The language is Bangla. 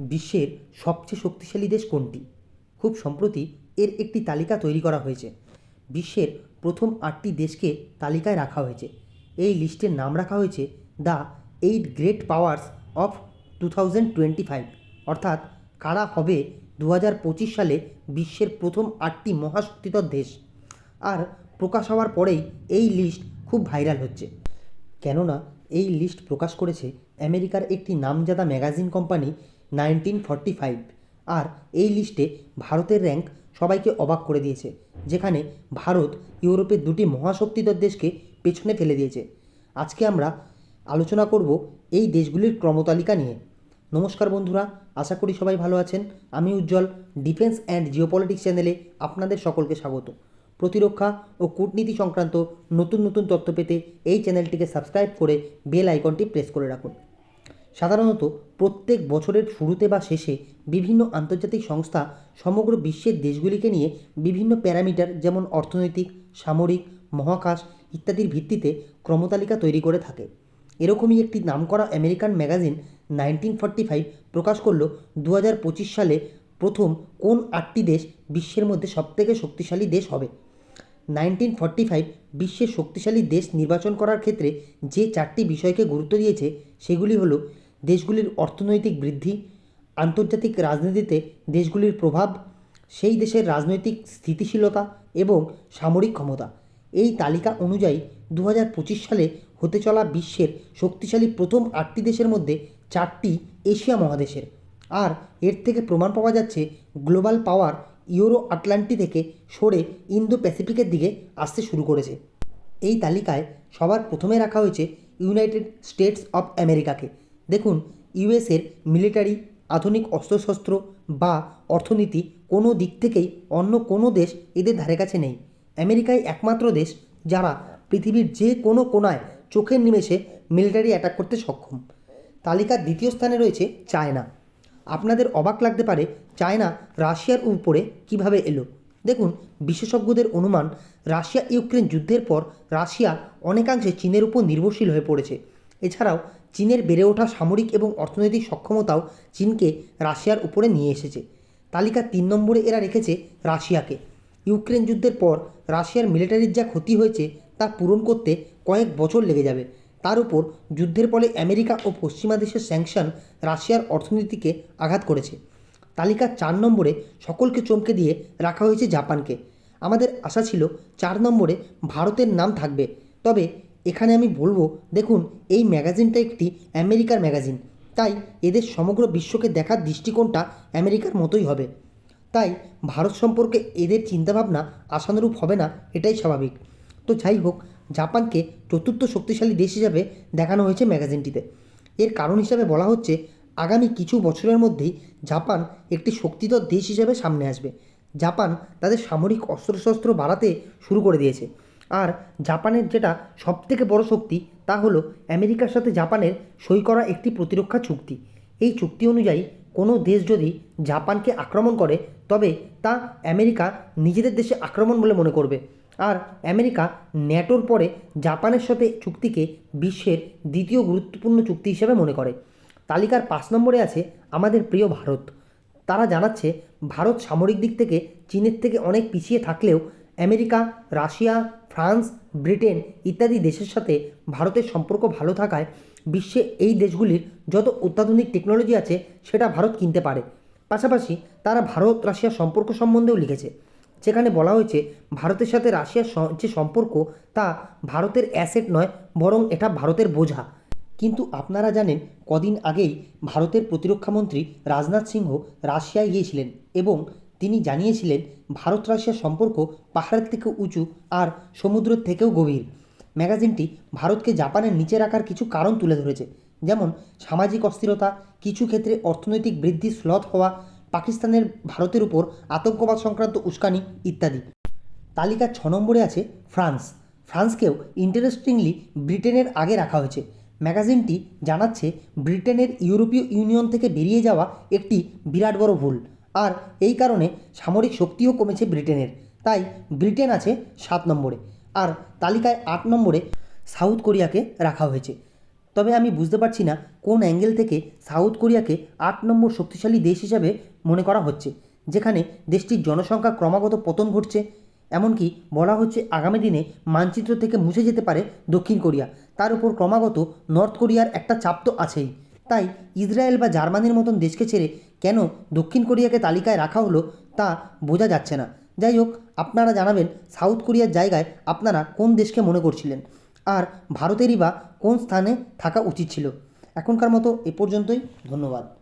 বিশ্বের সবচেয়ে শক্তিশালী দেশ কোনটি? খুব সম্প্রতি এর একটি তালিকা তৈরি করা হয়েছে। বিশ্বের প্রথম আটটি দেশকে তালিকায় রাখা হয়েছে। এই লিস্টের নাম রাখা হয়েছে the eight great powers of two thousand twenty five. অর্থাৎ কারা হবে দু হাজার পঁচিশ সালে বিশ্বের প্রথম আটটি মহাশক্তিধর দেশ? আর প্রকাশ হওয়ার পরেই এই লিস্ট খুব ভাইরাল হচ্ছে। কেননা এই লিস্ট প্রকাশ করেছে আমেরিকার একটি নামজাদা magazine company nineteen forty five. আর এই লিস্টে ভারতের র্যাঙ্ক সবাইকে অবাক করে দিয়েছে, যেখানে ভারত ইউরোপের দুটি মহাশক্তিধর দেশকে পেছনে ফেলে দিয়েছে। আজকে আমরা আলোচনা করব এই দেশগুলির ক্রমতালিকা নিয়ে। নমস্কার বন্ধুরা, আশা করি সবাই ভালো আছেন। আমি উজ্জ্বল, ডিফেন্স অ্যান্ড জিওপলিটিক্স চ্যানেলে আপনাদের সকলকে স্বাগত। প্রতিরক্ষা ও কূটনীতি সংক্রান্ত নতুন নতুন তথ্য পেতে এই চ্যানেলটিকে সাবস্ক্রাইব করে বেল আইকনটি প্রেস করে রাখুন। সাধারণত প্রত্যেক বছরের শুরুতে বা শেষে বিভিন্ন আন্তর্জাতিক সংস্থা সমগ্র বিশ্বের দেশগুলিকে নিয়ে বিভিন্ন প্যারামিটার যেমন অর্থনৈতিক, সামরিক, মহাকাশ ইত্যাদির ভিত্তিতে ক্রমতালিকা তৈরি করে থাকে। এরকমই একটি নামকরা American magazine nineteen forty five প্রকাশ করল দু সালে প্রথম কোন আটটি দেশ বিশ্বের মধ্যে সবথেকে শক্তিশালী দেশ হবে। নাইনটিন ফর্টি ফাইভ বিশ্বের শক্তিশালী দেশ নির্বাচন করার ক্ষেত্রে যে চারটি বিষয়কে গুরুত্ব দিয়েছে সেগুলি হলো দেশগুলির অর্থনৈতিক বৃদ্ধি, আন্তর্জাতিক রাজনীতিতে দেশগুলির প্রভাব, সেই দেশের রাজনৈতিক স্থিতিশীলতা এবং সামরিক ক্ষমতা। এই তালিকা অনুযায়ী দু হাজার পঁচিশ সালে হতে চলা বিশ্বের শক্তিশালী প্রথম আটটি দেশের মধ্যে চারটি এশিয়া মহাদেশের। আর এর থেকে প্রমাণ পাওয়া যাচ্ছে গ্লোবাল পাওয়ার ইউরো আটলান্টি থেকে সরে ইন্দো প্যাসিফিকের দিকে আসতে শুরু করেছে। এই তালিকায় সবার প্রথমে রাখা হয়েছে ইউনাইটেড স্টেটস অফ আমেরিকাকে। দেখুন, ইউএসের মিলিটারি, আধুনিক অস্ত্রশস্ত্র বা অর্থনীতি কোনো দিক থেকেই অন্য কোনো দেশ এদের ধারে কাছে নেই। আমেরিকাই একমাত্র দেশ যারা পৃথিবীর যে কোনো কোনায় চোখের নিমেষে মিলিটারি অ্যাটাক করতে সক্ষম। তালিকার দ্বিতীয় স্থানে রয়েছে চায়না। আপনাদের অবাক লাগতে পারে, চায়না রাশিয়ার উপরে কীভাবে এলো? দেখুন, বিশেষজ্ঞদের অনুমান রাশিয়া ইউক্রেন যুদ্ধের পর রাশিয়া অনেকাংশে চীনের উপর নির্ভরশীল হয়ে পড়েছে। এছাড়াও চীনের বেড়ে ওঠা সামরিক এবং অর্থনৈতিক সক্ষমতাও চীনকে রাশিয়ার উপরে নিয়ে এসেছে। তালিকার তিন নম্বরে এরা রেখেছে রাশিয়াকে। ইউক্রেন যুদ্ধের পর রাশিয়ার মিলিটারির যা ক্ষতি হয়েছে তা পূরণ করতে কয়েক বছর লেগে যাবে। তার উপর যুদ্ধের ফলে আমেরিকা ও পশ্চিমা দেশের স্যাংশন রাশিয়ার অর্থনীতিকে আঘাত করেছে। তালিকার চার নম্বরে সকলকে চমকে দিয়ে রাখা হয়েছে জাপানকে। আমাদের আশা ছিল চার নম্বরে ভারতের নাম থাকবে। তবে এখানে আমি বলব, দেখুন, এই ম্যাগাজিনটা একটি আমেরিকার ম্যাগাজিন। তাই এদের সমগ্র বিশ্বকে দেখার দৃষ্টিকোণটা আমেরিকার মতোই হবে। তাই ভারত সম্পর্কে এদের চিন্তাভাবনা আশানুরূপ হবে না, এটাই স্বাভাবিক। তো যাই হোক, জাপানকে চতুর্থ শক্তিশালী দেশ হিসাবে দেখানো হয়েছে ম্যাগাজিনটিতে। এর কারণ হিসাবে বলা হচ্ছে, আগামী কিছু বছরের মধ্যেই জাপান একটি শক্তিধর দেশ হিসাবে সামনে আসবে। জাপান তাদের সামরিক অস্ত্রশস্ত্র বাড়াতে শুরু করে দিয়েছে। আর জাপানের যেটা সবথেকে বড় শক্তি, তা হলো আমেরিকার সাথে জাপানের সই করা একটি প্রতিরক্ষা চুক্তি। এই চুক্তি অনুযায়ী কোনো দেশ যদি জাপানকে আক্রমণ করে, তবে তা আমেরিকা নিজেদের দেশে আক্রমণ বলে মনে করবে। আর আমেরিকা ন্যাটোর পরে জাপানের সাথে চুক্তিকে বিশ্বের দ্বিতীয় গুরুত্বপূর্ণ চুক্তি হিসেবে মনে করে। তালিকার পাঁচ নম্বরে আছে আমাদের প্রিয় ভারত। তারা জানাচ্ছে, ভারত সামরিক দিক থেকে চীনের থেকে অনেক পিছিয়ে থাকলেও আমেরিকা, রাশিয়া ফ্রান্স, ব্রিটেন ইত্যাদি দেশের সাথে ভারতের সম্পর্ক ভালো থাকায় বিশ্বে এই দেশগুলির যত অত্যাধুনিক টেকনোলজি আছে সেটা ভারত কিনতে পারে। পাশাপাশি তারা ভারত রাশিয়া সম্পর্ক সম্বন্ধেও লিখেছে, যেখানে বলা হয়েছে ভারতের সাথে রাশিয়ার যে সম্পর্ক তা ভারতের অ্যাসেট নয়, বরং এটা ভারতের বোঝা। কিন্তু আপনারা জানেন কদিন আগেই ভারতের প্রতিরক্ষামন্ত্রী রাজনাথ সিংহ রাশিয়ায় গিয়েছিলেন এবং তিনি জানিয়েছিলেন, ভারত রাশিয়ার সম্পর্ক পাহাড়ের থেকে উঁচু আর সমুদ্রের থেকেও গভীর। ম্যাগাজিনটি ভারতকে জাপানের নিচে রাখার কিছু কারণ তুলে ধরেছে, যেমন সামাজিক অস্থিরতা, কিছু ক্ষেত্রে অর্থনৈতিক বৃদ্ধি স্লথ হওয়া, পাকিস্তানের ভারতের উপর আতঙ্কবাদ সংক্রান্ত উস্কানি ইত্যাদি। তালিকার ছ নম্বরে আছে ফ্রান্স। ফ্রান্সকেও ইন্টারেস্টিংলি ব্রিটেনের আগে রাখা হয়েছে। ম্যাগাজিনটি জানাচ্ছে, ব্রিটেনের ইউরোপীয় ইউনিয়ন থেকে বেরিয়ে যাওয়া একটি বিরাট বড় ভুল। আর এই কারণে সামরিক শক্তিও কমেছে ব্রিটেনের। তাই ব্রিটেন আছে সাত নম্বরে আর তালিকায় আট নম্বরে সাউথ কোরিয়াকে রাখা হয়েছে। তবে আমি বুঝতে পারছি না কোন অ্যাঙ্গেল থেকে সাউথ কোরিয়াকে আট নম্বর শক্তিশালী দেশ হিসাবে মনে করা হচ্ছে, যেখানে দেশটির জনসংখ্যা ক্রমাগত পতন ঘটছে। এমনকি বলা হচ্ছে আগামী দিনে মানচিত্র থেকে মুছে যেতে পারে দক্ষিণ কোরিয়া। তার উপর ক্রমাগত নর্থ কোরিয়ার একটা চাপ তো আছেই। তাই ইসরায়েল বা জার্মানির মতন দেশকে ছেড়ে কেন দক্ষিণ কোরিয়াকে তালিকায় রাখা হলো তা বোঝা যাচ্ছে না। যাই হোক, আপনারা জানাবেন সাউথ কোরিয়ার জায়গায় আপনারা কোন দেশকে মনে করছিলেন? আর ভারতেরই বা কোন স্থানে থাকা উচিত ছিল? এখনকার মতো এ পর্যন্তই, ধন্যবাদ।